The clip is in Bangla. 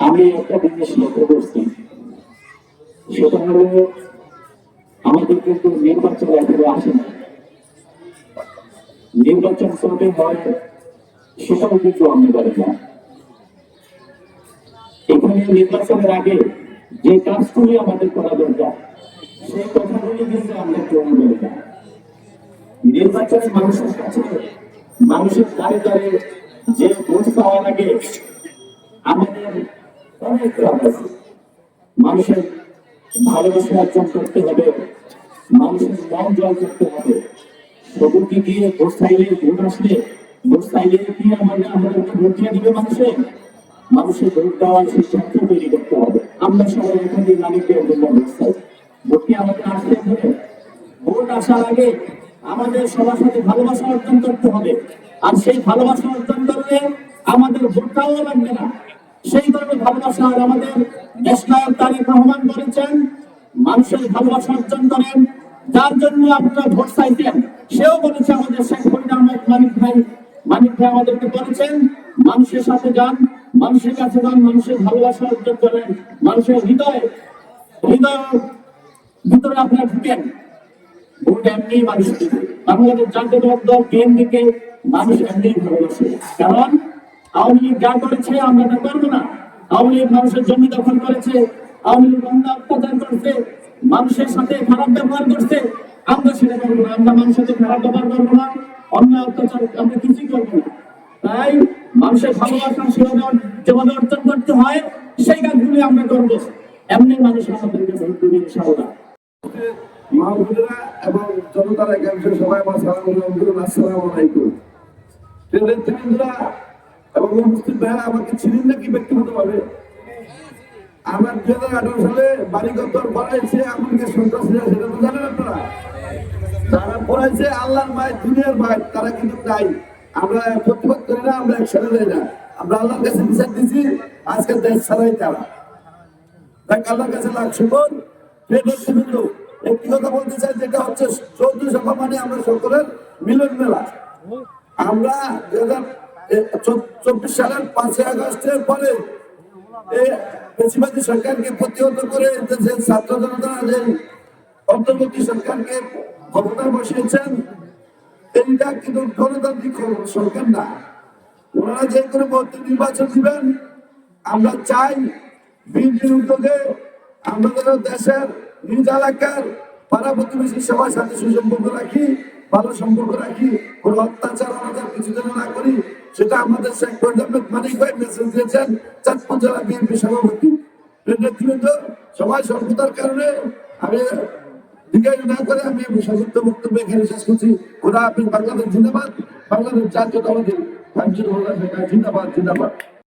আমি একটা জিনিস লক্ষ্য করছি সেটা হলো আমাদের কিন্তু নির্বাচন এখনও আসে না নির্বাচন কবে হয় সেটাও কিন্তু আমি পারি না এখানে নির্বাচনের আগে যে কাজগুলি আমাদের করা দরকার, সেই কথাগুলি কিন্তু আমরা কেউ বলি না। নির্বাচনে মানুষের কাছে মানুষের দ্বারে দ্বারে যে ভোট পাওয়া লাগে, আমাদের অনেক আছে মানুষের ভালোবাসা অর্জন করতে হবে, মানুষের মন জয় করতে হবে। সবুকে গিয়ে বসাইলে ভোট আসলে বসাইলে কি আমাদের আমাদেরকে ভোট দিয়ে দিবে মানুষে? মানুষের ভোট দেওয়ার সিদ্ধান্ত তৈরি করতে হবে। আমরা সবাই এখানে জন্য বসাই ভোট কি আমাদের আসতে হবে? ভোট আসার আগে আমাদের সবার সাথে ভালোবাসা অর্জন করতে হবে। আর সেই ভালোবাসা অর্জন করলে আমাদের ভোটটাও লাগবে না সেই ধরনের ভালোবাসা আমাদের দেশ নায়ক তারেক রহমান বলেছেন মানুষের ভালোবাসা অর্জন করেন। যার জন্য আপনারা ভোট চাইতেন সেও বলেছে আমাদের শেখ ফরিদ আহমেদ, মানিক ভাই মানিক ভাই আমাদেরকে বলেছেন মানুষের সাথে যান, মানুষের কাছে যান, মানুষের ভালোবাসা অর্জন করেন। মানুষের হৃদয় হৃদয় ভিতরে আপনারা ঢুকেন। ভোট এমনি মানুষ বাংলাদেশ জাতীয় দল, বিএনপিকে মানুষ এমনি ভালোবাসে। কারণ আওয়ামী লীগ যা করেছে আমরা তা করব না। আওয়ামী লীগ মানুষের জমি দখল করেছে, আওয়ামী লীগ অন্য অত্যাচার করছে, মানুষের সাথে খারাপ ব্যবহার করছে, আমরা সেটা করব না। আমরা মানুষের সাথে খারাপ ব্যবহার করব না অন্য অত্যাচার আমরা কিছুই করব না। তাই মানুষের ভালোবাসা সেভাবে যেভাবে অর্জন করতে হয়, সেই কাজগুলি আমরা করব। এমনি মানুষ আমাদেরকে ভোট দেবে ইনশাআল্লাহ এবং জনতার সবাই আমার সালাম আলাইকুম আসসালামু আলাইকুম। এবং উপস্থিত ভাইরা আমাকে ছিলেন নাকি ব্যক্তিগতভাবে? আমার দুই হাজার আঠারো সালে বাড়িগত পড়াইছে এমনকি সন্ত্রাসীরা সেটা তো জানেন আপনারা? যারা পড়াইছে আল্লাহর মায়ের, দুনিয়ার ভাই তারা কিন্তু নাই। আমরা প্রতিবাদ করি না, আমরা একসাথে যাই না। আমরা আল্লাহর কাছে বিচার দিছি, আজকে দেশ ছাড়াই তারা। তাই আল্লাহর কাছে লাখ প্রিয় নেতৃবৃন্দ একটি কথা বলতে চাই, যেটা হচ্ছে চৌদ্দ সভা মানে আমরা সকলের মিলন মেলা। আমরা দুই হাজার চব্বিশ সালের পাঁচই আগস্টের পরে বেশিরভাগী সরকারকে প্রতিহত করে দেশের ছাত্র জনতা যে অন্তর্বর্তী সরকারকে ক্ষমতায় বসিয়েছেন, এইটা কিন্তু গণতান্ত্রিক সরকার না। ওনারা যে কোনো মুহূর্তে নির্বাচন দিবেন, আমরা চাই বিএনপির উদ্যোগে আমাদের দেশের নিজ এলাকার পাড়া প্রতিবেশী সবার সাথে সুসম্পর্ক রাখি, ভালো সম্পর্ক রাখি, কোনো অত্যাচার আমাদের কিছু যেন না করি, সেটা আমাদের শেখ পরিচালক মানিক ভাই মেসেজ দিয়েছেন, চাঁদপুর জেলা বিএনপি সভাপতি। নেতৃবৃন্দ, সবাই সর্বতার কারণে আমি দীর্ঘায়ু না করে আমি সংযুক্ত বক্তব্য এখানে শেষ করছি। ওরা আপনি বাংলাদেশ জিন্দাবাদ, বাংলাদেশ জাতীয়তাবাদী। জিন্দাবাদ জিন্দাবাদ।